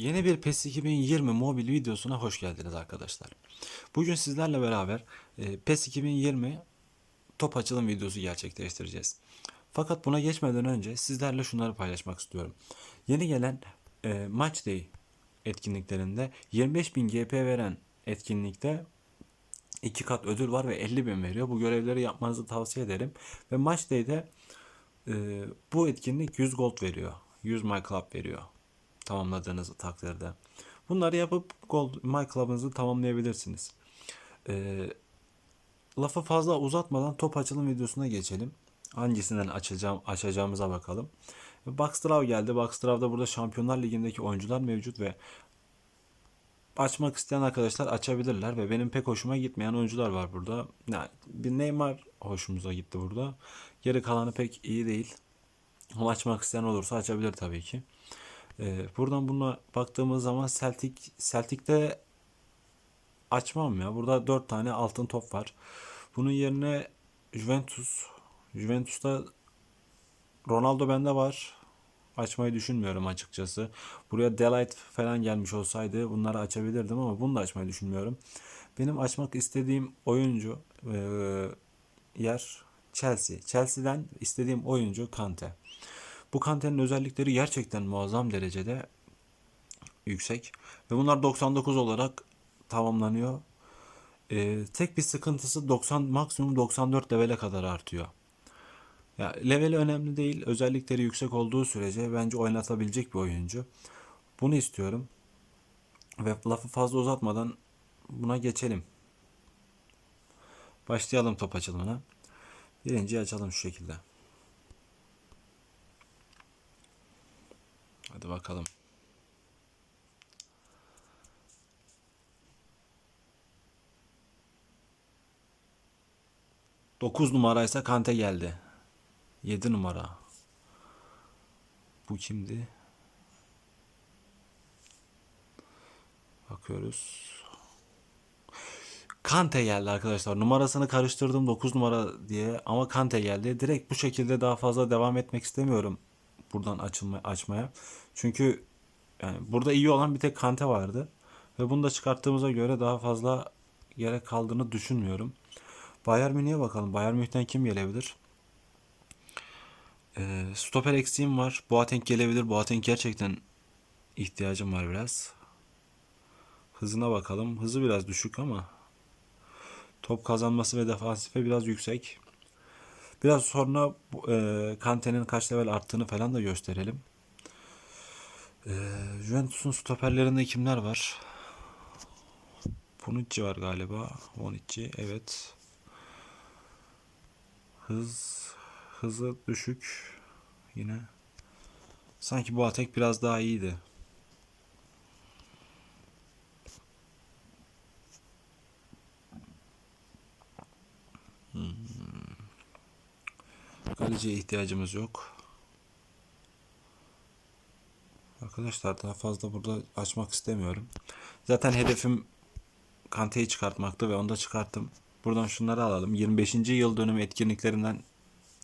Yeni bir PES 2020 mobil videosuna hoş geldiniz arkadaşlar. Bugün sizlerle beraber e, PES 2020 top açılım videosu gerçekleştireceğiz. Fakat buna geçmeden önce sizlerle şunları paylaşmak istiyorum. Yeni gelen e, Match Day etkinliklerinde 25.000 GP veren etkinlikte iki kat ödül var ve 50.000 veriyor. Bu görevleri yapmanızı tavsiye ederim. Ve Match Day'de e, bu etkinlik 100 gold veriyor. 100 My Club veriyor tamamladığınız takdirde. Bunları yapıp Gold My Club'ınızı tamamlayabilirsiniz. Ee, lafı fazla uzatmadan top açılım videosuna geçelim. Hangisinden açacağım, açacağımıza bakalım. Boxdraw geldi. Boxdraw'da burada Şampiyonlar Ligi'ndeki oyuncular mevcut ve açmak isteyen arkadaşlar açabilirler ve benim pek hoşuma gitmeyen oyuncular var burada. Yani bir Neymar hoşumuza gitti burada. Geri kalanı pek iyi değil. Ama açmak isteyen olursa açabilir tabii ki. Ee, buradan buna baktığımız zaman Celtic Celtic'te açmam ya. Burada 4 tane altın top var. Bunun yerine Juventus Juventus'ta Ronaldo bende var. Açmayı düşünmüyorum açıkçası. Buraya Delight falan gelmiş olsaydı bunları açabilirdim ama bunu da açmayı düşünmüyorum. Benim açmak istediğim oyuncu e, yer Chelsea. Chelsea'den istediğim oyuncu Kante. Bu Kante'nin özellikleri gerçekten muazzam derecede yüksek. Ve bunlar 99 olarak tamamlanıyor. Ee, tek bir sıkıntısı 90 maksimum 94 levele kadar artıyor. Ya leveli önemli değil. Özellikleri yüksek olduğu sürece bence oynatabilecek bir oyuncu. Bunu istiyorum. Ve lafı fazla uzatmadan buna geçelim. Başlayalım top açılımına. Birinciyi açalım şu şekilde. Hadi bakalım. Dokuz numaraysa Kante geldi. Yedi numara. Bu kimdi? Bakıyoruz. Kante geldi arkadaşlar. Numarasını karıştırdım 9 numara diye ama Kante geldi. Direkt bu şekilde daha fazla devam etmek istemiyorum buradan açılma, açmaya. Çünkü yani burada iyi olan bir tek Kante vardı. Ve bunu da çıkarttığımıza göre daha fazla gerek kaldığını düşünmüyorum. Bayern Münih'e bakalım. Bayern Münih'ten kim gelebilir? Ee, stoper eksiğim var. Boateng gelebilir. Boateng gerçekten ihtiyacım var biraz. Hızına bakalım. Hızı biraz düşük ama top kazanması ve defansife biraz yüksek. Biraz sonra e, Kante'nin kaç level arttığını falan da gösterelim. E, Juventus'un stoperlerinde kimler var? Bonucci var galiba. Bonucci evet. Hız hızı düşük yine. Sanki bu atek biraz daha iyiydi. Kaleciye ihtiyacımız yok. Arkadaşlar daha fazla burada açmak istemiyorum. Zaten hedefim Kante'yi çıkartmaktı ve onu da çıkarttım. Buradan şunları alalım. 25. yıl dönümü etkinliklerinden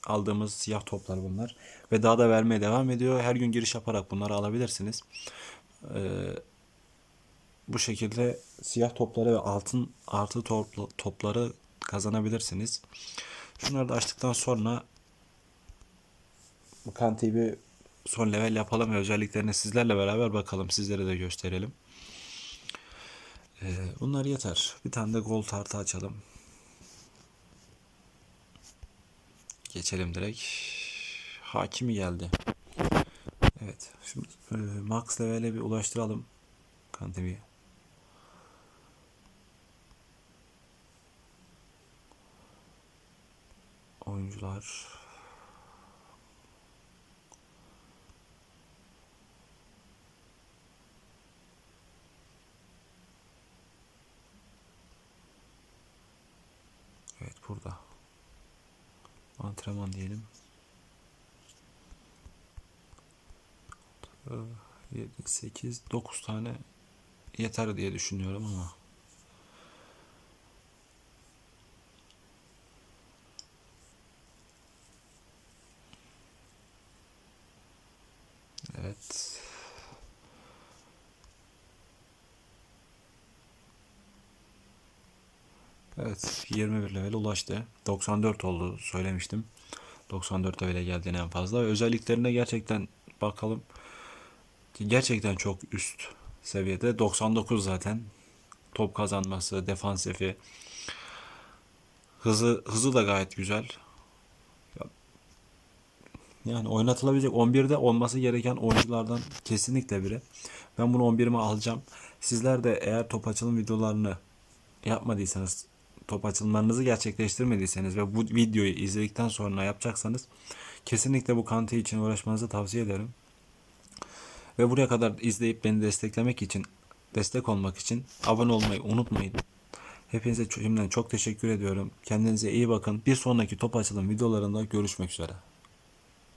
aldığımız siyah toplar bunlar. Ve daha da vermeye devam ediyor. Her gün giriş yaparak bunları alabilirsiniz. Ee, bu şekilde siyah topları ve altın artı topla, topları kazanabilirsiniz. Şunları da açtıktan sonra bu Kante'yi bir son level yapalım ve özelliklerini sizlerle beraber bakalım. Sizlere de gösterelim. Ee, bunlar yeter. Bir tane de gol tartı açalım. Geçelim direkt. Hakimi geldi. Evet. Şimdi e, max level'e bir ulaştıralım. Kante'yi. Oyuncular. Evet burada. Antrenman diyelim. 7, 8, 9 tane yeter diye düşünüyorum ama. Evet. Evet 21 level ulaştı. 94 oldu söylemiştim. 94 levele geldiğini en fazla. Özelliklerine gerçekten bakalım. Gerçekten çok üst seviyede. 99 zaten. Top kazanması, defansifi. Hızı, hızı da gayet güzel. Yani oynatılabilecek 11'de olması gereken oyunculardan kesinlikle biri. Ben bunu 11'ime alacağım. Sizler de eğer top açılım videolarını yapmadıysanız, top açılımlarınızı gerçekleştirmediyseniz ve bu videoyu izledikten sonra yapacaksanız kesinlikle bu kanti için uğraşmanızı tavsiye ederim. Ve buraya kadar izleyip beni desteklemek için, destek olmak için abone olmayı unutmayın. Hepinize şimdiden çok teşekkür ediyorum. Kendinize iyi bakın. Bir sonraki top açılım videolarında görüşmek üzere.